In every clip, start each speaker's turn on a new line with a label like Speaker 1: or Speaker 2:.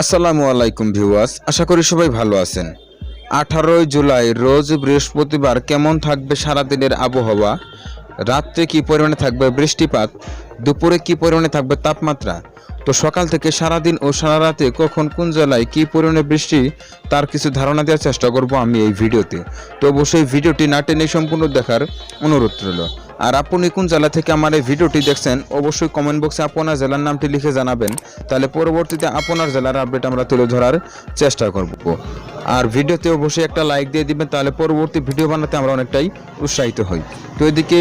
Speaker 1: আসসালামু আলাইকুম ভিউয়ার্স, আশা করি সবাই ভালো আছেন। আঠারোই জুলাই রোজ বৃহস্পতিবার কেমন থাকবে সারাদিনের আবহাওয়া? রাত্রে কি পরিমাণে থাকবে বৃষ্টিপাত? দুপুরে কি পরিমাণে থাকবে তাপমাত্রা? তো সকাল থেকে সারাদিন ও সারা রাতে কখন কোন জেলায় কি পরিমাণে বৃষ্টি, তার কিছু ধারণা দেওয়ার চেষ্টা করব আমি এই ভিডিওতে। তো অবশ্যই ভিডিওটি না টেনে সম্পূর্ণ দেখার অনুরোধ রইল। আর আপনি কোন জেলা থেকে আমার এই ভিডিওটি দেখছেন, অবশ্যই কমেন্ট বক্সে আপনার জেলার নামটি লিখে জানাবেন। তাহলে পরবর্তীতে আপনার জেলার আপডেট আমরা তুলে ধরার চেষ্টা করব। আর ভিডিওতে অবশ্যই একটা লাইক দিয়ে দিবেন, তাহলে পরবর্তী ভিডিও বানাতে আমরা অনেকটাই উৎসাহিত হই। তো এদিকে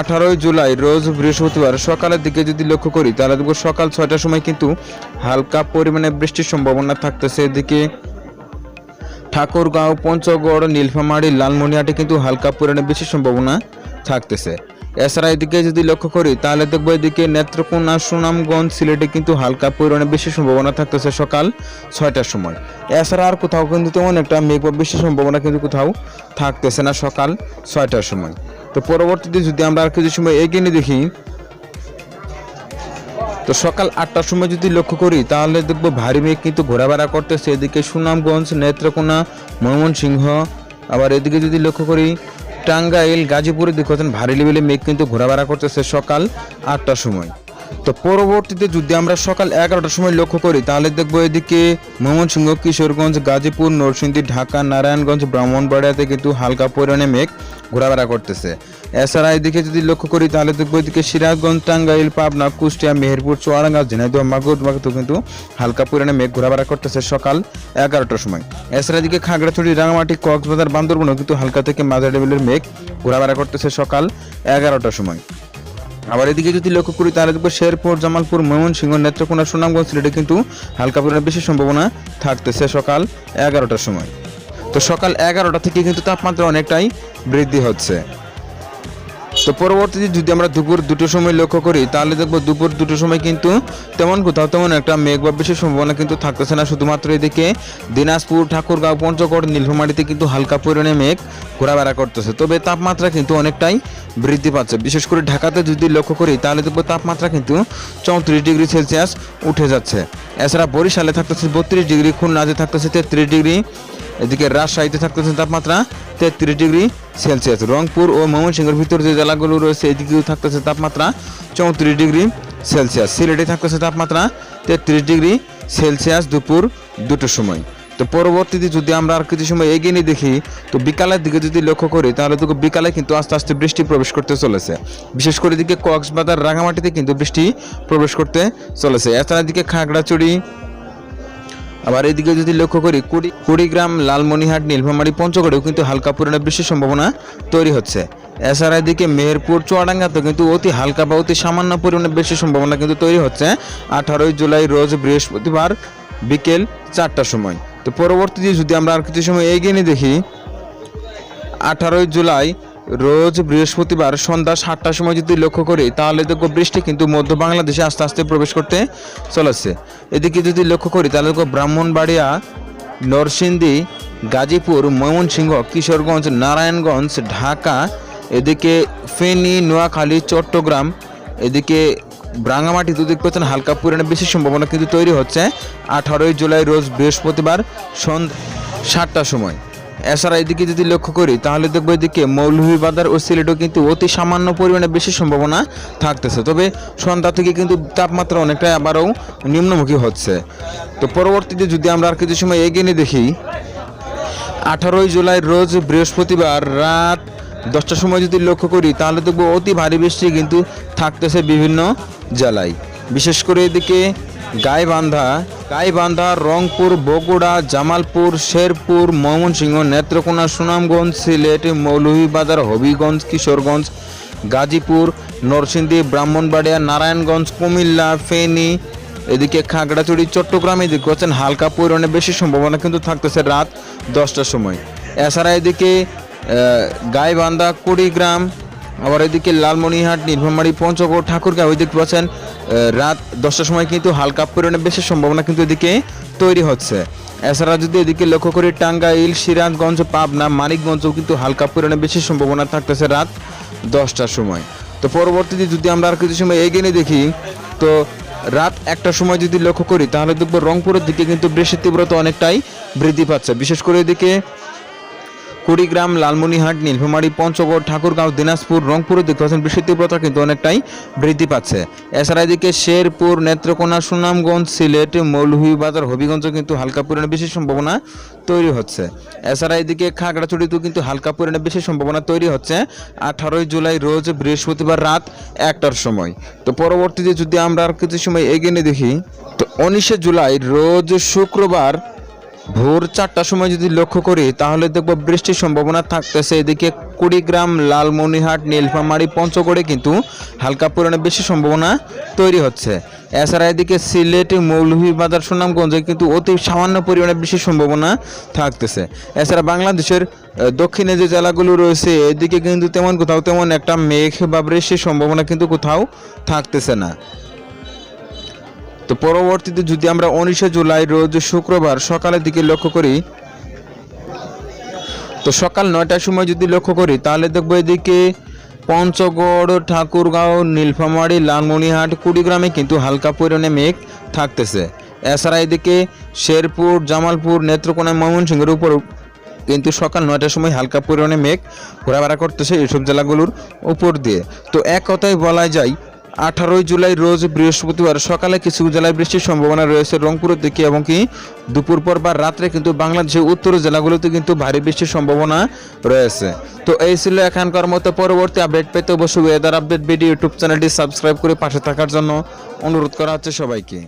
Speaker 1: আঠারোই জুলাই রোজ বৃহস্পতিবার সকালের দিকে যদি লক্ষ্য করি, তাহলে দেখব সকাল ছয়টার সময় কিন্তু হালকা পরিমাণে বৃষ্টির সম্ভাবনা থাকতেছে। এদিকে ঠাকুরগাঁও, পঞ্চগড়, নীলফামারী, লালমনিহাটে কিন্তু হালকা পরিমাণে বেশি সম্ভাবনা থাকতেছে। এছাড়া এদিকে যদি লক্ষ্য করি, তাহলে দেখব এদিকে নেত্রকোনা, সুনামগঞ্জ, সিলেটে কিন্তু হালকা পরিমাণে বেশি সম্ভাবনা থাকতেছে সকাল ছয়টার সময়। এছাড়া আর কোথাও কিন্তু তেমন একটা মেঘ বা বেশি সম্ভাবনা কিন্তু কোথাও থাকতেছে না সকাল ছয়টার সময়। তো পরবর্তীতে যদি আমরা আর কিছু সময় এগিয়ে দেখি তো সকাল আটটার সময় যদি লক্ষ্য করি, তাহলে দেখব ভারী মেঘ কিন্তু ঘোরাফেরা করতেছে। এদিকে সুনামগঞ্জ, নেত্রকোনা, ময়মনসিংহ, আবার এদিকে যদি লক্ষ্য করি, টাঙ্গাইল, গাজীপুরে দেখছেন ভারী লেভেলে মেঘ কিন্তু ঘোরাফেরা করতেছে সকাল আটটার সময়। তো পরবর্তীতে যদি আমরা সকাল এগারোটার সময় লক্ষ্য করি, তাহলে দেখব এদিকে ময়মনসিংহ, কিশোরগঞ্জ, গাজীপুর, নরসিংদী, ঢাকা, নারায়ণগঞ্জ, ব্রাহ্মণবাড়িয়াতে কিন্তু হালকা পরিমাণে মেঘ ঘোরাফেরা করতেছে। এছাড়া এদিকে যদি লক্ষ্য করি, তাহলে দেখব এদিকে সিরাজগঞ্জ, টাঙ্গাইল, পাবনা, কুষ্টিয়া, মেহেরপুর, চুয়াডাঙ্গা, ঝিনাইদহ মাগুরবাগতো কিন্তু হালকা পরিমাণে মেঘ ঘোরাফেরা করতেছে সকাল এগারোটার সময়। এছাড়া এদিকে খাগড়াছড়ি রাঙামাটি কক্সবাজার, বান্দরবনও কিন্তু হালকা থেকে মাঝারি লেভেলের মেঘ ঘোরাফেরা করতেছে সকাল এগারোটার সময়। আবার এদিকে যদি লক্ষ্য করি, তাহলে দেখব শেরপুর, জামালপুর, ময়মনসিংহ, নেত্রকোনা, সুনামগঞ্জ সিলেটে কিন্তু হালকা পরিমাণে বেশি সম্ভাবনা থাকতেছে সকাল এগারোটার সময়। তো সকাল এগারোটা থেকে কিন্তু তাপমাত্রা অনেকটাই বৃদ্ধি হচ্ছে। তো পরবর্তীতে যদি আমরা দুপুর দুটোর সময় লক্ষ্য করি, তাহলে দেখব দুপুর দুটোর সময় কিন্তু তেমন কোথাও তেমন একটা মেঘ বা বেশি সম্ভাবনা কিন্তু থাকতেছে না। শুধুমাত্র এদিকে দিনাজপুর, ঠাকুরগাঁও, পঞ্চগড়, নীলফামারিতে কিন্তু হালকা পরিমাণে মেঘ ঘোরাফেরা করতেছে। তবে তাপমাত্রা কিন্তু অনেকটাই বৃদ্ধি পাচ্ছে। বিশেষ করে ঢাকাতে যদি লক্ষ্য করি, তাহলে দেখব তাপমাত্রা কিন্তু চৌত্রিশ ডিগ্রি সেলসিয়াস উঠে যাচ্ছে। এছাড়া বরিশালে থাকতেছে বত্রিশ ডিগ্রি, খুলনাতে থাকতেছে তেত্রিশ ডিগ্রি। এদিকে রাজশাহীতে থাকতেছে তাপমাত্রা তেত্রিশ ডিগ্রি সেলসিয়াস। রংপুর ও ময়মনসিংহের ভিতর যে জেলাগুলো রয়েছে, এদিকেও থাকতেছে তাপমাত্রা চৌত্রিশ ডিগ্রি সেলসিয়াস। সিলেটে থাকতেছে তাপমাত্রা তেত্রিশ ডিগ্রি সেলসিয়াস দুপুর দুটোর সময়। তো পরবর্তীতে যদি আমরা আর কিছু সময় এগিয়ে নিয়ে দেখি, তো বিকালের দিকে যদি লক্ষ্য করি, তাহলে তো বিকালে কিন্তু আস্তে আস্তে বৃষ্টি প্রবেশ করতে চলেছে। বিশেষ করে এদিকে কক্সবাজার রাঙামাটিতে কিন্তু বৃষ্টি প্রবেশ করতে চলেছে। এছাড়া এদিকে খাগড়াছড়ি আবার এদিকে যদি লক্ষ্য করি, কুড়ি, কুড়িগ্রাম লালমনিহাট নীলফামারী, পঞ্চগড়েও কিন্তু হালকা পরিমাণে বৃষ্টির সম্ভাবনা তৈরি হচ্ছে। এছাড়া এদিকে মেহেরপুর চুয়াডাঙ্গাতে কিন্তু অতি হালকা বা অতি সামান্য পরিমাণে বেশি সম্ভাবনা কিন্তু তৈরি হচ্ছে। আঠারোই জুলাই রোজ বৃহস্পতিবার বিকেল চারটার সময়। তো পরবর্তীতে যদি আমরা আর কিছু সময় এগিয়ে নিয়ে দেখি, আঠারোই জুলাই রোজ বৃহস্পতিবার সন্ধ্যা সাতটার সময় যদি লক্ষ্য করি, তাহলে দেখব বৃষ্টি কিন্তু মধ্য বাংলাদেশে আস্তে আস্তে প্রবেশ করতে চলেছে। এদিকে যদি লক্ষ্য করি, তাহলে দেখব ব্রাহ্মণবাড়িয়া, নরসিংদী, গাজীপুর, ময়মনসিংহ, কিশোরগঞ্জ, নারায়ণগঞ্জ, ঢাকা, এদিকে ফেনী, নোয়াখালী, চট্টগ্রাম, এদিকে রাঙামাটি দুদিক পেছনে হালকা পরিমাণে বেশি সম্ভাবনা কিন্তু তৈরি হচ্ছে। আঠারোই জুলাই রোজ বৃহস্পতিবার সন্ধ্যা সাতটার সময়। এছাড়া এদিকে যদি লক্ষ্য করি, তাহলে দেখব এদিকে মৌলভীবাজার ও সিলেটও কিন্তু অতি সামান্য পরিমাণে বেশি সম্ভাবনা থাকতেছে। তবে সন্ধ্যা থেকে কিন্তু তাপমাত্রা অনেকটাই আবারও নিম্নমুখী হচ্ছে। তো পরবর্তীতে যদি আমরা আর কিছু সময় এগিয়ে নিয়ে দেখি, আঠারোই জুলাই রোজ বৃহস্পতিবার রাত দশটার সময় যদি লক্ষ্য করি, তাহলে দেখব অতি ভারী বৃষ্টি কিন্তু থাকতেছে বিভিন্ন জেলায়। বিশেষ করে এদিকে গাইবান্ধা গাইবান্ধা, রংপুর, বগুড়া, জামালপুর, শেরপুর, ময়মনসিংহ, নেত্রকোনা, সুনামগঞ্জ, সিলেট, মৌলভীবাজার, হবিগঞ্জ, কিশোরগঞ্জ, গাজীপুর, নরসিংদী, ব্রাহ্মণবাড়িয়া, নারায়ণগঞ্জ, কুমিল্লা, ফেনী, এদিকে খাগড়াছড়ি, চট্টগ্রাম, এদিকে হচ্ছেন হালকা পরিমাণে বেশি সম্ভাবনা কিন্তু থাকতেছে রাত দশটার সময়। এছাড়া এদিকে গাইবান্ধা, কুড়িগ্রাম আবার এদিকে লালমনিহাট নীলফামারী পঞ্চগড়, ঠাকুরগাঁও ওই দেখতে পাচ্ছেন রাত দশটার সময় কিন্তু হালকা পরিমাণে বেশি সম্ভাবনা কিন্তু এদিকে তৈরি হচ্ছে। এছাড়া যদি এদিকে লক্ষ্য করি টাঙ্গাইল সিরাজগঞ্জ, পাবনা, মানিকগঞ্জও কিন্তু হালকা পরিমাণে বেশি সম্ভাবনা থাকতেছে রাত দশটার সময়। তো পরবর্তীতে যদি আমরা আর কিছু সময় এগিয়ে দেখি, তো রাত একটার সময় যদি লক্ষ্য করি, তাহলে দেখব রংপুরের দিকে কিন্তু বৃষ্টির তীব্রতা অনেকটাই বৃদ্ধি পাচ্ছে। বিশেষ করে এদিকে কুড়িগ্রাম লালমনিহাট নীলফামারী, পঞ্চগড়, ঠাকুরগাঁও, দিনাজপুর রংপুরের দিকে বৃষ্টির তীব্রতা কিন্তু অনেকটাই বৃদ্ধি পাচ্ছে। এছাড়া এদিকে শেরপুর, নেত্রকোনা, সুনামগঞ্জ, সিলেট, মৌলভীবাজার হবিগঞ্জ কিন্তু হালকা পরিমাণে বেশি সম্ভাবনা তৈরি হচ্ছে। এছাড়া এদিকে খাগড়াছড়িতেও কিন্তু হালকা পরিমাণে বেশি সম্ভাবনা তৈরি হচ্ছে। আঠারোই জুলাই রোজ বৃহস্পতিবার রাত একটার সময়। তো পরবর্তীতে যদি আমরা আর কিছু সময় এগিয়ে দেখি, তো উনিশে জুলাই রোজ শুক্রবার ভোর চারটার সময় যদি লক্ষ্য করি, তাহলে দেখব বৃষ্টির সম্ভাবনা থাকতেছে এদিকে কুড়িগ্রাম লালমনিহাট নীলফামারি, পঞ্চগড়ে কিন্তু হালকা পরিমাণে বেশি সম্ভাবনা তৈরি হচ্ছে। এছাড়া এদিকে সিলেট, মৌলভীবাজার, সুনামগঞ্জে কিন্তু অতি সামান্য পরিমাণে বেশি সম্ভাবনা থাকতেছে। এছাড়া বাংলাদেশের দক্ষিণে যে জেলাগুলো রয়েছে, এদিকে কিন্তু তেমন কোথাও তেমন একটা মেঘ বা বৃষ্টির সম্ভাবনা কিন্তু কোথাও থাকতেছে না। তো পরবর্তীতে যদি আমরা উনিশে জুলাই রোজ শুক্রবার সকালের দিকে লক্ষ্য করি, তো সকাল নয়টার সময় যদি লক্ষ্য করি, তাহলে দেখব এদিকে পঞ্চগড়, ঠাকুরগাঁও, নীলফামারী লালমনিহাট কুড়িগ্রামে কিন্তু হালকা পরিমাণে মেঘ থাকতেছে। এছাড়া এদিকে শেরপুর, জামালপুর, নেত্রকোনা, ময়মনসিংহের উপর কিন্তু সকাল নয়টার সময় হালকা পরিমাণে মেঘ ঘোরাফেরা করতেছে এইসব জেলাগুলোর উপর দিয়ে। তো এক কথায় বলা যায় আঠারোই জুলাই রোজ বৃহস্পতিবার সকালে কিছু জেলায় বৃষ্টির সম্ভাবনা রয়েছে রংপুরের দিকে এবং কি দুপুর পর বা রাত্রে কিন্তু বাংলাদেশের উত্তর জেলাগুলোতে কিন্তু ভারী বৃষ্টির সম্ভাবনা রয়েছে। তো এই ছিল এখানকার মতো পরবর্তী আপডেট পেতে অবশ্যই ওয়েদার আপডেট ভিডিও ইউটিউব চ্যানেলটি সাবস্ক্রাইব করে পাশে থাকার জন্য অনুরোধ করা হচ্ছে সবাইকে।